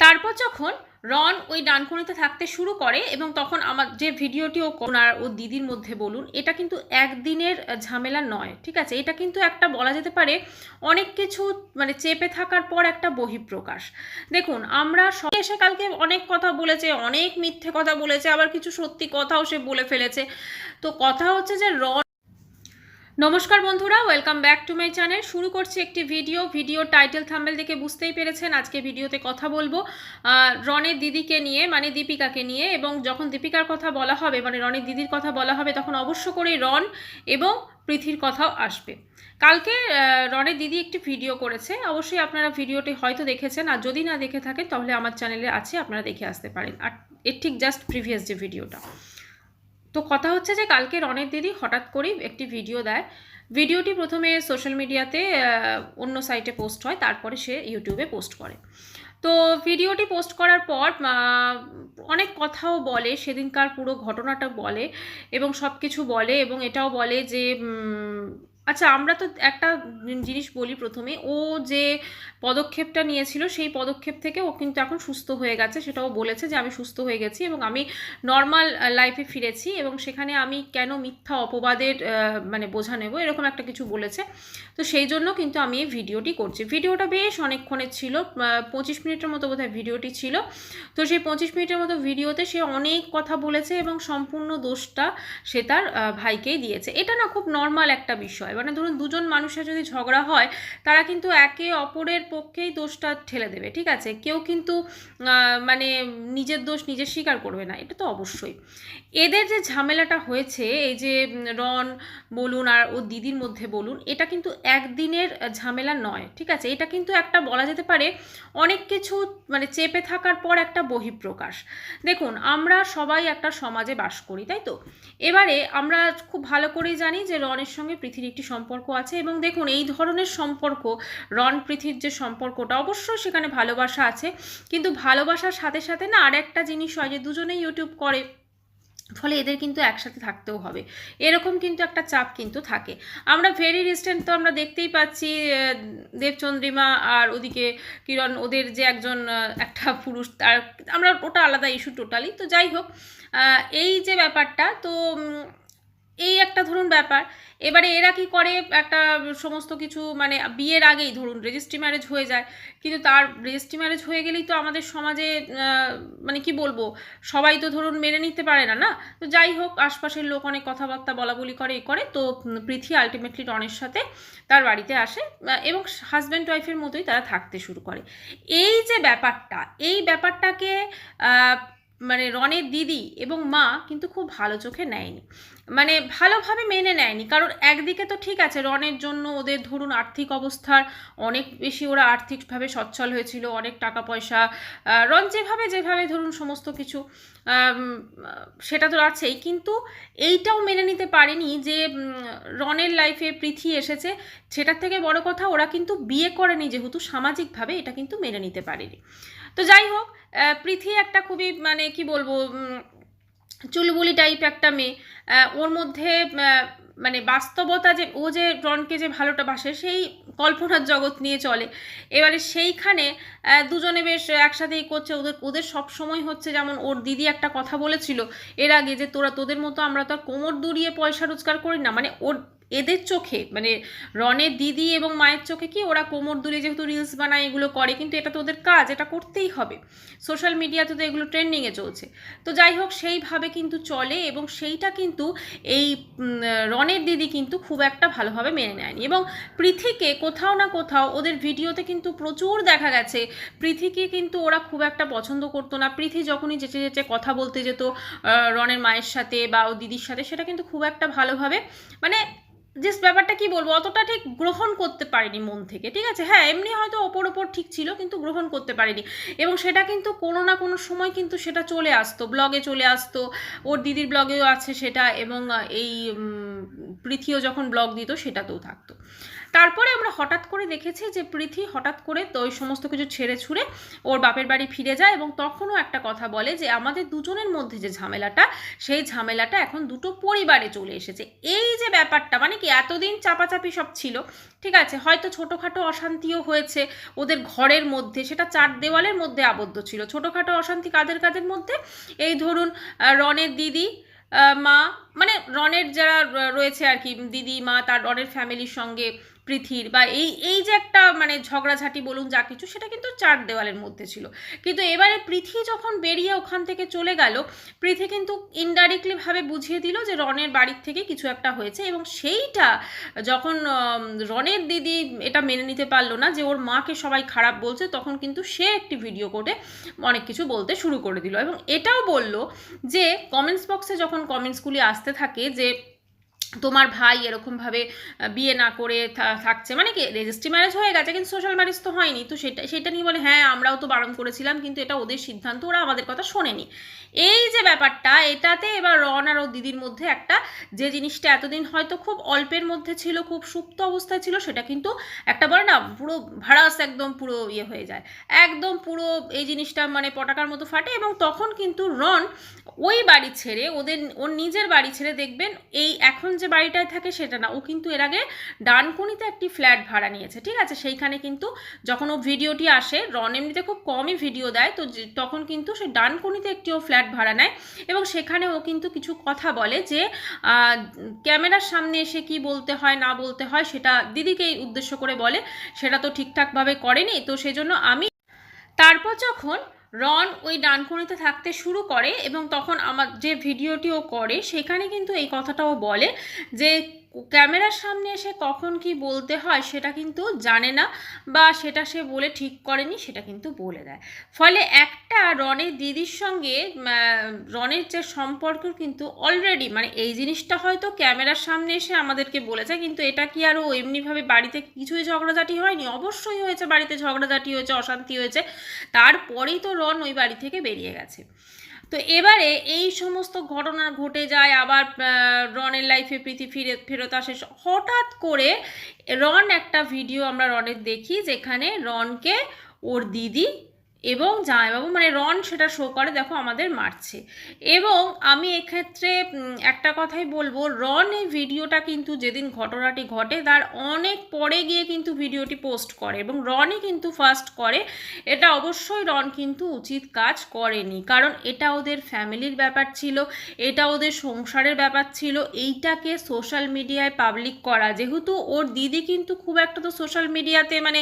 তারপর যখন রন ওই ডানকুনিতে থাকতে শুরু করে এবং তখন আমার যে ভিডিওটি ও ওনার ও দিদির মধ্যে বলুন, এটা কিন্তু একদিনের ঝামেলা নয়, ঠিক আছে? এটা কিন্তু একটা বলা যেতে পারে অনেক কিছু মানে চেপে থাকার পর একটা বহিঃপ্রকাশ। দেখুন, আমরা সব এসে কালকে অনেক কথা বলেছে, অনেক মিথ্যে কথা বলেছে, আবার কিছু সত্যি কথাও সে বলে ফেলেছে। তো কথা হচ্ছে যে রন নমস্কার বন্ধুরা welcome back to my channel শুরু করছি একটি ভিডিও ভিডিও টাইটেল থাম্বেল দেখে বুঝতেই পেরেছেন আজকে ভিডিওতে কথা বলব। রনের দিদিকে নিয়ে মানে দীপিকাকে নিয়ে এবং যখন দীপিকার কথা বলা হবে মানে রনের দিদির কথা বলা হবে, তখন অবশ্য করেই রন এবং পৃথির কথাও আসবে। কালকে রনের দিদি একটি ভিডিও করেছে। অবশ্যই আপনারা ভিডিওটি হয়তো দেখেছেন। আর যদি না দেখে থাকেন, তাহলে আমার চ্যানেলে আছে, আপনারা দেখে আসতে পারেন। আর এর ঠিক জাস্ট প্রিভিয়াস যে ভিডিওটা তো কথা হচ্ছে যে কালকে রনের দিদি হঠাৎ করেই একটি ভিডিও দেয়। ভিডিওটি প্রথমে সোশ্যাল মিডিয়াতে অন্য সাইটে পোস্ট হয়, তারপরে সে ইউটিউবে পোস্ট করে। তো ভিডিওটি পোস্ট করার পর অনেক কথাও বলে, সেদিনকার পুরো ঘটনাটা বলে এবং সব কিছু বলে এবং এটাও বলে যে আচ্ছা আমরা তো একটা জিনিস বলি প্রথমে, ও যে পদক্ষেপটা নিয়েছিল, সেই পদক্ষেপ থেকে ও কিন্তু এখন সুস্থ হয়ে গেছে। সেটাও বলেছে যে, আমি সুস্থ হয়ে গেছি এবং আমি নর্মাল লাইফে ফিরেছি এবং সেখানে আমি কেন মিথ্যা অপবাদের মানে বোঝা নেব? এরকম একটা কিছু বলেছে। তো সেই জন্য কিন্তু আমি এই ভিডিওটি করছি। ভিডিওটা বেশ অনেকক্ষণের ছিল পঁচিশ মিনিটের মতো বোধহয় ভিডিওটি ছিল। তো সেই পঁচিশ মিনিটের মতো ভিডিওতে সে অনেক কথা বলেছে এবং সম্পূর্ণ দোষটা সে তার ভাইকেই দিয়েছে। এটা না খুব নর্মাল একটা বিষয়। মানে ধরুন দুজন মানুষের যদি ঝগড়া হয়, তারা কিন্তু একে অপরের পক্ষেই দোষটা ঠেলে দেবে, ঠিক আছে? কেউ কিন্তু মানে নিজের দোষ নিজে স্বীকার করবে না, এটা তো অবশ্যই। এদের যে ঝামেলাটা হয়েছে, এই যে রন বলুন আর ও দিদির মধ্যে বলুন, এটা কিন্তু একদিনের ঝামেলা নয়, ঠিক আছে? এটা কিন্তু একটা বলা যেতে পারে অনেক কিছু মানে চেপে থাকার পর একটা বহিঃপ্রকাশ। দেখুন, আমরা সবাই একটা সমাজে বাস করি, তাই তো? এবারে আমরা খুব ভালো করেই জানি যে রনের সঙ্গে পৃথিবীর একটি সম্পর্ক আছে এবং দেখুন, এই ধরনের সম্পর্ক রন পৃথির যে সম্পর্কটা, অবশ্যই সেখানে ভালোবাসা আছে। কিন্তু ভালোবাসার সাথে সাথে না আর একটা জিনিস হয় যে, দুজনেই ইউটিউব করে, ফলে এদের কিন্তু একসাথে থাকতেও হবে। এরকম কিন্তু একটা চাপ কিন্তু থাকে। আমরা ভেরি রিসেন্ট তো আমরা দেখতেই পাচ্ছি দেবচন্দ্রিমা আর ওদিকে কিরণ, ওদের যে একজন একটা পুরুষ, তার, আমরা ওটা আলাদা ইস্যু টোটালি তো যাই হোক এই যে ব্যাপারটা, তো এই একটা ধরুন ব্যাপার। এবারে এরা কি করে একটা সমস্ত কিছু মানে বিয়ের আগেই ধরুন রেজিস্ট্রি ম্যারেজ হয়ে যায়, কিন্তু তার রেজিস্ট্রি ম্যারেজ হয়ে গেলেই তো আমাদের সমাজে মানে কি বলব, সবাই তো ধরুন মেনে নিতে পারে না না? তো যাই হোক, আশপাশের লোক অনেক কথাবার্তা বলা বলি করে, এ করে, তো পৃথ্বী আলটিমেটলি রনের সাথে তার বাড়িতে আসে এবং হাজব্যান্ড ওয়াইফের মতোই তারা থাকতে শুরু করে। এই যে ব্যাপারটা, এই ব্যাপারটাকে মানে রনের দিদি এবং মা কিন্তু খুব ভালো চোখে নেয়নি। মানে ভালোভাবে মেনে নেয়নি। কারণ একদিকে তো ঠিক আছে, রনের জন্য ওদের ধরুন আর্থিক অবস্থার অনেক বেশি ওরা আর্থিকভাবে সচ্ছল হয়েছিল, অনেক টাকা পয়সা রন যেভাবে যেভাবে ধরুন সমস্ত কিছু সেটা তো আছেই। কিন্তু এইটাও মেনে নিতে পারেনি যে রনের লাইফে পৃথি এসেছে, সেটার থেকে বড় কথা ওরা কিন্তু বিয়ে করেনি যেহেতু সামাজিকভাবে এটা কিন্তু মেনে নিতে পারেনি। তো যাই হোক পৃথি একটা খুবই মানে কি বলব চুলবুলি টাইপ একটা মেয়ে। ওর মধ্যে মানে বাস্তবতা যে, ও যে রনকে যে ভালোটা বাসে, সেই কল্পনার জগৎ নিয়ে চলে। এবারে সেইখানে দুজনে বেশ একসাথেই করছে। ওদের ওদের সব সময় হচ্ছে যেমন ওর দিদি একটা কথা বলেছিল এর আগে যে, তোরা তোদের মতো আমরা তো আর কোমর দুড়িয়ে পয়সা রোজগার করি না। মানে ওর এদের চোখে মানে রনের দিদি এবং মায়ের চোখে কি ওরা কোমর দুলিয়ে যেহেতু রিলস বানায়, এগুলো করে, কিন্তু এটা তো ওদের কাজ, এটা করতেই হবে। সোশ্যাল মিডিয়াতে তো এগুলো ট্রেন্ডিংয়ে চলছে। তো যাই হোক, সেইভাবে কিন্তু চলে এবং সেইটা কিন্তু এই রনের দিদি কিন্তু খুব একটা ভালোভাবে মেনে নেয়নি। এবং পৃথিকে কোথাও না কোথাও ওদের ভিডিওতে কিন্তু প্রচুর দেখা গেছে। পৃথিকে কিন্তু ওরা খুব একটা পছন্দ করতো না। পৃথি যখনই যেচে যেচে কথা বলতে যেত রনের মায়ের সাথে বা ও দিদির সাথে, সেটা কিন্তু খুব একটা ভালোভাবে মানে যে ব্যাপারটা কি বলব? অতটা ঠিক গ্রহণ করতে পারিনি মন থেকে, ঠিক আছে? হ্যাঁ এমনি হয়তো ওপর ওপর ঠিক ছিল, কিন্তু গ্রহণ করতে পারিনি। এবং সেটা কিন্তু কোনো না কোনো সময় কিন্তু সেটা চলে আসতো ব্লগে চলে আসতো, ওর দিদির ব্লগেও আছে সেটা, এবং এই পৃথিও যখন ব্লগ দিত সেটাতেও থাকতো। তারপরে আমরা হঠাৎ করে দেখেছি যে প্রীতি হঠাৎ করে তো ওই সমস্ত কিছু ছেড়ে ছুড়ে ওর বাপের বাড়ি ফিরে যায় এবং তখনও একটা কথা বলে যে আমাদের দুজনের মধ্যে যে ঝামেলাটা, সেই ঝামেলাটা এখন দুটো পরিবারে চলে এসেছে। এই যে ব্যাপারটা মানে কি এতদিন চাপাচাপি সব ছিল, ঠিক আছে? হয়তো ছোটোখাটো অশান্তিও হয়েছে ওদের ঘরের মধ্যে, সেটা চার দেওয়ালের মধ্যে আবদ্ধ ছিল। ছোটোখাটো অশান্তি কাদের কাদের মধ্যে? এই ধরুন রনের দিদি মা মানে রনের যারা রয়েছে আর কি, দিদি, মা, তার রনের ফ্যামিলির সঙ্গে পৃথির বা এই এই যে একটা মানে ঝগড়াঝাটি বলুন যা কিছু, সেটা কিন্তু চার দেওয়ালের মধ্যে ছিল। কিন্তু এবারে পৃথি যখন বেরিয়ে ওখান থেকে চলে গেল, পৃথি কিন্তু ইনডাইরেক্টলিভাবে বুঝিয়ে দিল যে রনের বাড়ির থেকে কিছু একটা হয়েছে এবং সেইটা যখন রনের দিদি এটা মেনে নিতে পারল না যে ওর মাকে সবাই খারাপ বলছে, তখন কিন্তু সে একটি ভিডিও করে অনেক কিছু বলতে শুরু করে দিল। এবং এটাও বলল যে কমেন্টস বক্সে যখন কমেন্টসগুলি আসতে থাকে যে তোমার ভাই এরকমভাবে বিয়ে না করে থাকছে। মানে কি রেজিস্ট্রি ম্যারেজ হয়ে গেছে কিন্তু সোশ্যাল ম্যারেজ তো হয়নি। তো সেটা সেটা নিয়ে বলে হ্যাঁ আমরাও তো বারণ করেছিলাম কিন্তু এটা ওদের সিদ্ধান্ত, ওরা আমাদের কথা শোনেনি। এই যে ব্যাপারটা, এটাতে এবার রন আর ও দিদির মধ্যে একটা, যে জিনিসটা এতদিন হয়তো খুব অল্পের মধ্যে ছিল, খুব সুপ্ত অবস্থায় ছিল, সেটা কিন্তু একটা বলে না, পুরো ভাড়াস একদম পুরো ইয়ে হয়ে যায়। একদম পুরো এই জিনিসটা মানে পটাকার মতো ফাটে এবং তখন কিন্তু রন ওই বাড়ি ছেড়ে, ওদের, ওর নিজের বাড়ি ছেড়ে দেখবেন, এই এখন যে বাড়িটায় থাকে সেটা না। ও কিন্তু এর আগে ডানকুনিতে একটি ফ্ল্যাট ভাড়া নিয়েছে, ঠিক আছে? সেইখানে কিন্তু যখন ও ভিডিওটি আসে, রন এমনিতে খুব কমই ভিডিও দেয়, তো তখন কিন্তু সে ডানকুনিতে একটি ও ফ্ল্যাট ভাড়া নেয় এবং সেখানে ও কিন্তু কিছু কথা বলে যে ক্যামেরার সামনে এসে কি বলতে হয়, না বলতে হয়, সেটা দিদিকেই উদ্দেশ্য করে বলে। সেটা তো ঠিকঠাকভাবে করেনি, তো সেজন্য আমি তারপর যখন রন ওই ডানকুনিতে থাকতে শুরু করে এবং তখন আমার যে ভিডিওটিও করে, সেখানে কিন্তু এই কথাটাও বলে যে ক্যামেরার সামনে এসে কখন কি বলতে হয় সেটা কিন্তু জানে না বা সেটা সে বলে ঠিক করেনি সেটা কিন্তু বলে দেয়। ফলে একটা রনের দিদির সঙ্গে রনের যে সম্পর্ক কিন্তু অলরেডি মানে এই জিনিসটা হয়তো ক্যামেরার সামনে এসে আমাদেরকে বলেছে, কিন্তু এটা কি আরও এমনিভাবে বাড়িতে কিছুই ঝগড়াঝাটি হয়নি? অবশ্যই হয়েছে বাড়িতে ঝগড়াঝাটি হয়েছে, অশান্তি হয়েছে। তারপরেই তো রন ওই বাড়ি থেকে বেরিয়ে গেছে। তো এবারে এই সমস্ত ঘটনা ঘটে যায়, আবার রনের লাইফে প্রীতি ফিরে, ফেরত আসে। হঠাৎ করে রন একটা ভিডিও আমরা রনের দেখি, যেখানে রনকে ওর দিদি এবং জামাইবাবু মানে রন সেটা শো করে, দেখো আমাদের মারছে। এবং আমি এক্ষেত্রে একটা কথাই বলব রন এই ভিডিওটা কিন্তু যেদিন ঘটনাটি ঘটে, তার অনেক পরে গিয়ে কিন্তু ভিডিওটি পোস্ট করে এবং রনই কিন্তু ফার্স্ট করে। এটা অবশ্যই রন কিন্তু উচিত কাজ করেনি, কারণ এটা ওদের ফ্যামিলির ব্যাপার ছিল, এটা ওদের সংসারের ব্যাপার ছিল, এইটাকে সোশ্যাল মিডিয়ায় পাবলিক করা। যেহেতু ওর দিদি কিন্তু খুব একটা তো সোশ্যাল মিডিয়াতে মানে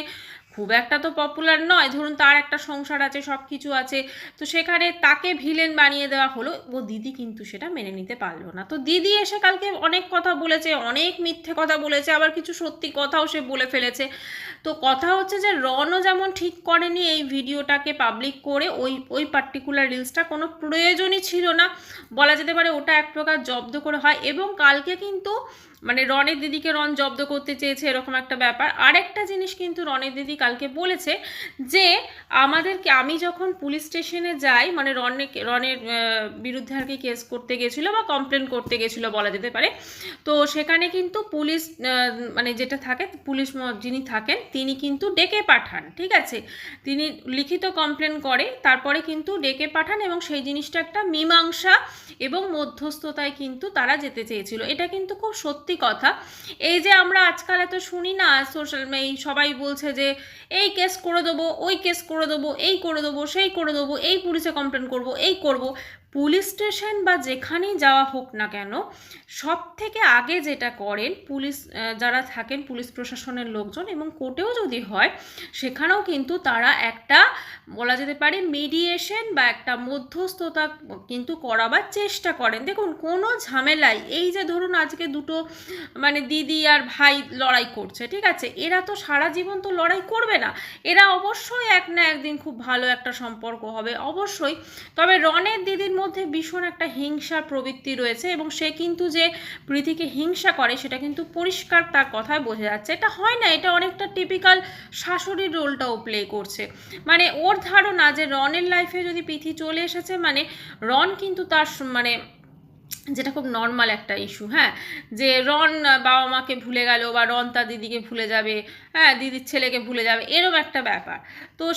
খুব একটা তো পপুলার নয়। ধরুন তার একটা সংসার আছে সব কিছু আছে। তো সেখানে তাকে ভিলেন বানিয়ে দেওয়া হলো। ও দিদি কিন্তু সেটা মেনে নিতে পারল না। তো দিদি এসে কালকে অনেক কথা বলেছে, অনেক মিথ্যে কথা বলেছে, আবার কিছু সত্যি কথাও সে বলে ফেলেছে। তো কথা হচ্ছে যে রনও যেমন ঠিক করেনি এই ভিডিওটাকে পাবলিক করে, ওই ওই পার্টিকুলার রিলসটা কোনো প্রয়োজনই ছিল না। বলা যেতে পারে ওটা এক প্রকার জব্দ করে হয়। এবং কালকে কিন্তু মানে রনের দিদিকে রন জব্দ করতে চেয়েছে এরকম একটা ব্যাপার। আরেকটা জিনিস কিন্তু রনের দিদি কালকে বলেছে যে, আমাদেরকে আমি যখন পুলিশ স্টেশনে যাই মানে রনের রনের বিরুদ্ধে আর কি কেস করতে গেছিল বা কমপ্লেন করতে গেছিল বলা যেতে পারে, তো সেখানে কিন্তু পুলিশ মানে যেটা থাকে, পুলিশ যিনি থাকেন, তিনি কিন্তু ডেকে পাঠান, ঠিক আছে? তিনি লিখিত কমপ্লেন করে, তারপরে কিন্তু ডেকে পাঠান এবং সেই জিনিসটা একটা মীমাংসা এবং মধ্যস্থতায় কিন্তু তারা যেতে চেয়েছিল। এটা কিন্তু খুব সত্যি কথা। এই যে আমরা আজকাল এত শুনি না সোশ্যাল এই সবাই বলছে যে, এই কেস করে দেবো, ওই কেস করে দেবো, এই করে দেবো, সেই করে দেবো, এই পুলিশে কমপ্লেন করব, এই করব। পুলিশ স্টেশন বা যেখানেই যাওয়া হোক না কেন সব থেকে আগে যেটা করেন পুলিশ যারা থাকেন পুলিশ প্রশাসনের লোকজন এবং কোর্টেও যদি হয়, সেখানেও কিন্তু তারা একটা বলা যেতে পারে মিডিয়েশন বা একটা মধ্যস্থতা কিন্তু করাবার চেষ্টা করেন। দেখুন, কোনো ঝামেলাই, এই যে ধরুন আজকে দুটো মানে দিদি আর ভাই লড়াই করছে, ঠিক আছে? এরা তো সারা জীবন তো লড়াই করবে না। এরা অবশ্যই এক না একদিন খুব ভালো একটা সম্পর্ক হবে, অবশ্যই। তবে রনের দিদির মধ্যে ভীষণ একটা হিংসা প্রবৃত্তি রয়েছে এবং সে কিন্তু যে প্রীতিকে হিংসা করে সেটা কিন্তু পরিষ্কার তার কথায় বোঝা যাচ্ছে। এটা হয় না, এটা অনেকটা টিপিক্যাল শাশুড়ির রোলটাও প্লে করছে। মানে ওর ধারণা যে রনের লাইফে যদি পৃথি চলে এসেছে মানে রন কিন্তু তার মানে যেটা খুব নর্মাল একটা ইস্যু হ্যাঁ? যে রন বাবা মাকে ভুলে গেল বা রন তার দিদিকে ভুলে যাবে হ্যাঁ? দিদির ছেলেকে ভুলে যাবে, এরম একটা ব্যাপার। তো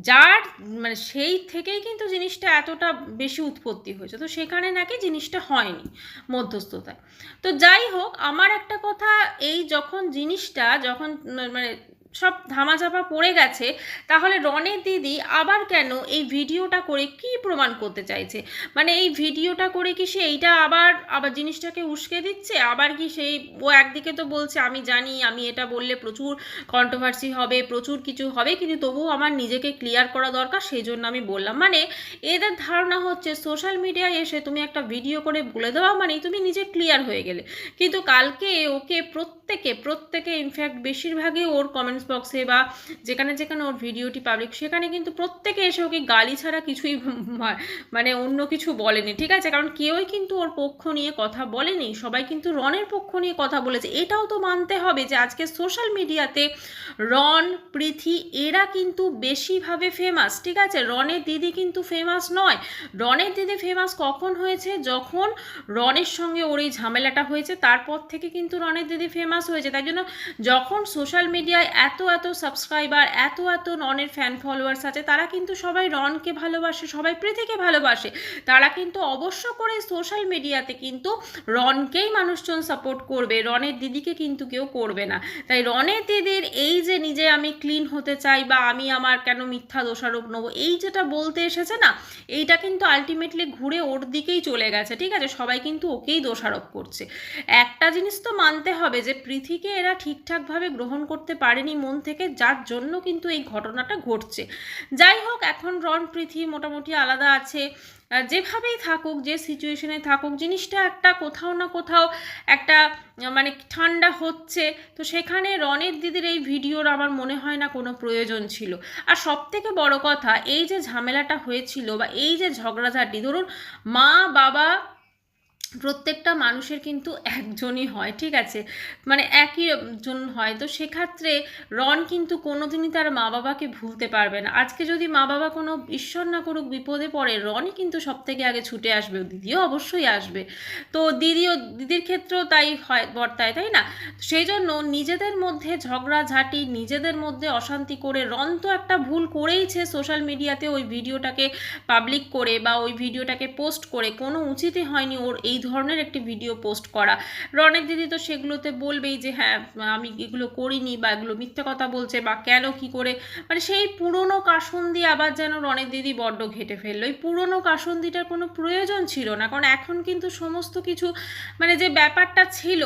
যার মানে সেই থেকেই কিন্তু জিনিসটা এতটা বেশি উৎপত্তি হয়েছে। তো সেখানে নাকি জিনিসটা হয়নি মধ্যস্থতায়। তো যাই হোক, আমার একটা কথা, এই যখন জিনিসটা যখন মানে সব ধামাচাপা পড়ে গেছে, তাহলে রনের দিদি আবার কেন এই ভিডিওটা করে কি প্রমাণ করতে চাইছে? মানে এই ভিডিওটা করে কি সে এইটা আবার আবার জিনিসটাকে উস্কে দিচ্ছে? আবার কি সেই ও একদিকে তো বলছে, আমি জানি, আমি এটা বললে প্রচুর কন্ট্রোভার্সি হবে, প্রচুর কিছু হবে, কিন্তু তবুও আমার নিজেকে ক্লিয়ার করা দরকার সেই জন্য আমি বললাম। মানে এদের ধারণা হচ্ছে সোশ্যাল মিডিয়ায় এসে তুমি একটা ভিডিও করে বলে দেওয়া মানেই তুমি নিজে ক্লিয়ার হয়ে গেলে। কিন্তু কালকে ওকে প্রত্যেকে প্রত্যেকে ইনফ্যাক্ট বেশিরভাগই ওর কমেন্টস বক্সে বা যেখানে যেখানে ওর ভিডিওটি পাবলিক সেখানে কিন্তু প্রত্যেকে এসে ওকে গালি ছাড়া কিছুই মানে অন্য কিছু বলেনি, ঠিক আছে? কারণ কেউই কিন্তু ওর পক্ষ নিয়ে কথা বলেনি, সবাই কিন্তু রনের পক্ষ নিয়ে কথা বলেছে। এটাও তো মানতে হবে যে আজকে সোশ্যাল মিডিয়াতে রন, পৃথি, এরা কিন্তু বেশিভাবে ফেমাস ঠিক আছে? রনের দিদি কিন্তু ফেমাস নয়। রনের দিদি ফেমাস কখন হয়েছে? যখন রনের সঙ্গে ওর এই ঝামেলাটা হয়েছে, তারপর থেকে কিন্তু রনের দিদি ফেমাস হয়েছে। তাই জন্য যখন সোশ্যাল মিডিয়ায় এত এত এত সাবস্ক্রাইবার এত এত রনের ফ্যান ফলোয়ার্স আছে, তারা কিন্তু সবাই রনকে ভালোবাসে, সবাই পৃথিকে ভালোবাসে। তারা কিন্তু অবশ্য করে সোশ্যাল মিডিয়াতে কিন্তু রনকেই মানুষজন সাপোর্ট করবে, রনের দিদিকে কিন্তু কেউ করবে না। তাই রনের দিদির এই যে নিজে আমি ক্লিন হতে চাই বা আমি আমার কেন মিথ্যা দোষারোপ নেব, এই যেটা বলতে এসেছে না, এইটা কিন্তু আলটিমেটলি ঘুরে ওর দিকেই চলে গেছে, ঠিক আছে? সবাই কিন্তু ওকেই দোষারোপ করছে। একটা জিনিস তো মানতে হবে যে পৃথিকে এরা ঠিকঠাকভাবে গ্রহণ করতে পারেনি মন থেকে যার জন্য কিন্তু এই ঘটনাটা ঘটছে। যাই হোক, এখন রন পৃথি মোটামুটি আলাদা আছে। যেভাবেই থাকুক, যে সিচুয়েশনে থাকুক, জিনিসটা একটা কোথাও না কোথাও একটা মানে ঠান্ডা হচ্ছে। তো সেখানে রনের দিদির এই ভিডিওর আমার মনে হয় না কোনো প্রয়োজন ছিল। আর সব থেকে বড় কথা, এই যে ঝামেলাটা হয়েছিল বা এই যে ঝগড়াঝাটি, ধরুন মা, বাবা প্রত্যেকটা মানুষের কিন্তু একজনই হয়, ঠিক আছে? মানে একই জন হয়। তো সেক্ষেত্রে রন কিন্তু কোনোদিনই তার মা বাবাকে ভুলতে পারবে না। আজকে যদি মা বাবা কোনো ঈশ্বর না করুক বিপদে পড়ে, রনই কিন্তু সব থেকে আগে ছুটে আসবে দিদিও অবশ্যই আসবে। তো দিদিও, দিদির ক্ষেত্রেও তাই হয়, বর্তায়, তাই না? সেই জন্য নিজেদের মধ্যে ঝগড়াঝাটি, নিজেদের মধ্যে অশান্তি করে রন তো একটা ভুল করেইছে সোশ্যাল মিডিয়াতে ওই ভিডিওটাকে পাবলিক করে বা ওই ভিডিওটাকে পোস্ট করে, কোনো উচিতই হয়নি ওর এই ধরনের একটি ভিডিও পোস্ট করা। রনের দিদি তো সেগুলোতে বলবেই যে হ্যাঁ আমি এগুলো করিনি বা এগুলো মিথ্যে কথা বলছে বা কেন, কি করে? মানে সেই পুরনো কাসন্দি আবার যেন রনের দিদি বড্ড ঘেটে ফেলল। এই পুরনো কাসন্দিটার কোনো প্রয়োজন ছিল না, কারণ এখন কিন্তু সমস্ত কিছু মানে যে ব্যাপারটা ছিল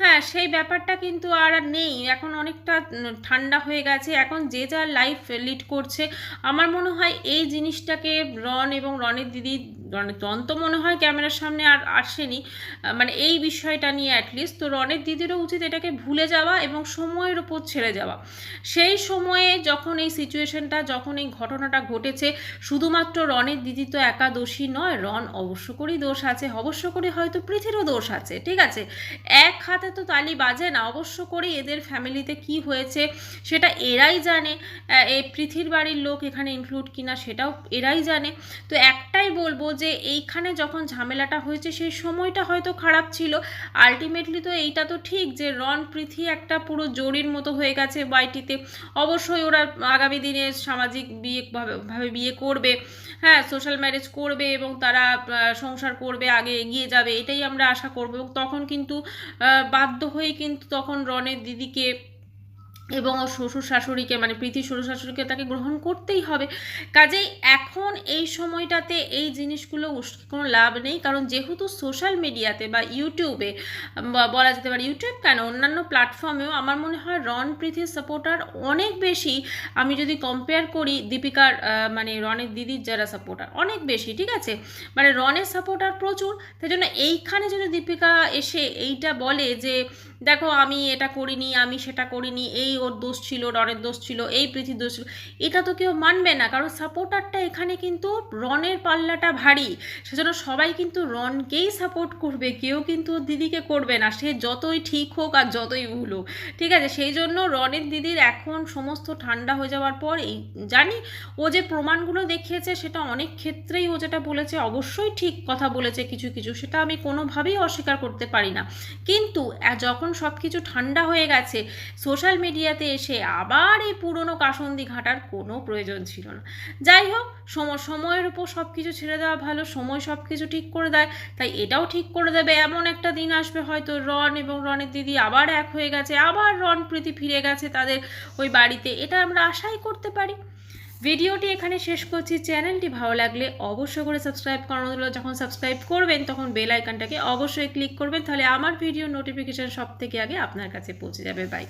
হ্যাঁ সেই ব্যাপারটা কিন্তু আর আর নেই। এখন অনেকটা ঠান্ডা হয়ে গেছে। এখন যে যার লাইফ লিড করছে, আমার মনে হয় এই জিনিসটাকে রন এবং রনের দিদি রনের রন তো মনে হয় ক্যামেরার সামনে আর আসেনি। মানে এই বিষয়টা নিয়ে অ্যাটলিস্ট তো রনের দিদিরও উচিত এটাকে ভুলে যাওয়া এবং সময়ের ওপর ছেড়ে যাওয়া। সেই সময়ে যখন এই সিচুয়েশনটা যখন এই ঘটনাটা ঘটেছে, শুধুমাত্র রনের দিদি তো একা দোষী নয়, রন অবশ্য করেই দোষ আছে, অবশ্য করে হয়তো পৃথিরও দোষ আছে, ঠিক আছে? এক হাতে তো তালি বাজে না, অবশ্য করে এদের ফ্যামিলিতে কি হয়েছে সেটা এরাই জানে। এই পৃথির বাড়ির লোক এখানে ইনক্লুড কিনা সেটাও এরাই জানে। তো একটাই বলব যে এইখানে যখন ঝামেলাটা হয়েছে, সেই সময়টা হয়তো খারাপ ছিল। আলটিমেটলি তো এইটা তো ঠিক যে রন পৃথি একটা পুরো জরির মতো হয়ে গেছে বাইটিতে অবশ্যই ওরা আগামী দিনে সামাজিক বিয়ে ভাবে- ভাবে বিয়ে করবে। হ্যাঁ সোশ্যাল ম্যারেজ করবে এবং তারা সংসার করবে, আগে এগিয়ে যাবে, এটাই আমরা আশা করব। এবং তখন কিন্তু বাধ্য হয়ে কিন্তু তখন রনের দিদিকে এবং ওর শ্বশুর শাশুড়িকে মানে প্রীতি শ্বশুর শাশুড়িকে তাকে গ্রহণ করতেই হবে। কাজেই এখন এই সময়টাতে এই জিনিসগুলো কোনো লাভ নেই। কারণ যেহেতু সোশ্যাল মিডিয়াতে বা ইউটিউবে বলা যেতে পারে ইউটিউব কেন? অন্যান্য প্ল্যাটফর্মেও আমার মনে হয় রন প্রীতির সাপোর্টার অনেক বেশি। আমি যদি কম্পেয়ার করি দীপিকার মানে রনের দিদির যারা সাপোর্টার অনেক বেশি, ঠিক আছে? মানে রনের সাপোর্টার প্রচুর। সেই জন্য এইখানে যদি দীপিকা এসে এইটা বলে যে, দেখো, আমি এটা করিনি, আমি সেটা করিনি, এই ওর দোষ ছিল, রনের দোষ ছিল, এই প্রীতির দোষ ছিল, এটা তো কেউ মানবে না। কারণ সাপোর্টারটা এখানে কিন্তু রনের পাল্লাটা ভারী। সেজন্য সবাই কিন্তু রনকেই সাপোর্ট করবে, কেউ কিন্তু দিদিকে করবে না। সে যতই ঠিক হোক আর যতই ভুল হোক, ঠিক আছে? সেই জন্য রনের দিদির এখন সমস্ত ঠান্ডা হয়ে যাওয়ার পর এই জানি, ও যে প্রমাণগুলো দেখিয়েছে সেটা অনেক ক্ষেত্রেই ও যেটা বলেছে অবশ্যই ঠিক কথা বলেছে কিছু কিছু। সেটা আমি কোনোভাবেই অস্বীকার করতে পারি না। কিন্তু যখন সব কিছু ঠান্ডা হয়ে গেছে সোশ্যাল মিডিয়াতে এসে আবার এই পুরনো কাসন্দি ঘাটার কোনো প্রয়োজন ছিল না। যাই হোক, সম- সময়ের উপর সব কিছু ছেড়ে দেওয়া ভালো, সময় সব কিছু ঠিক করে দেয়, তাই এটাও ঠিক করে দেবে। এমন একটা দিন আসবে হয়তো রন এবং রনের দিদি আবার এক হয়ে গেছে, আবার রন, প্রীতি ফিরে গেছে তাদের ওই বাড়িতে। এটা আমরা আশাই করতে পারি। ভিডিওটি এখানে শেষ করছি। চ্যানেলটি ভালো লাগলে অবশ্যই করে সাবস্ক্রাইব করানো হলো যখন সাবস্ক্রাইব করবেন তখন বেল আইকনটাকে অবশ্যই ক্লিক করবেন, তাহলে আমার ভিডিও নোটিফিকেশান সব থেকে আগে আপনার কাছে পৌঁছে যাবে। বাই।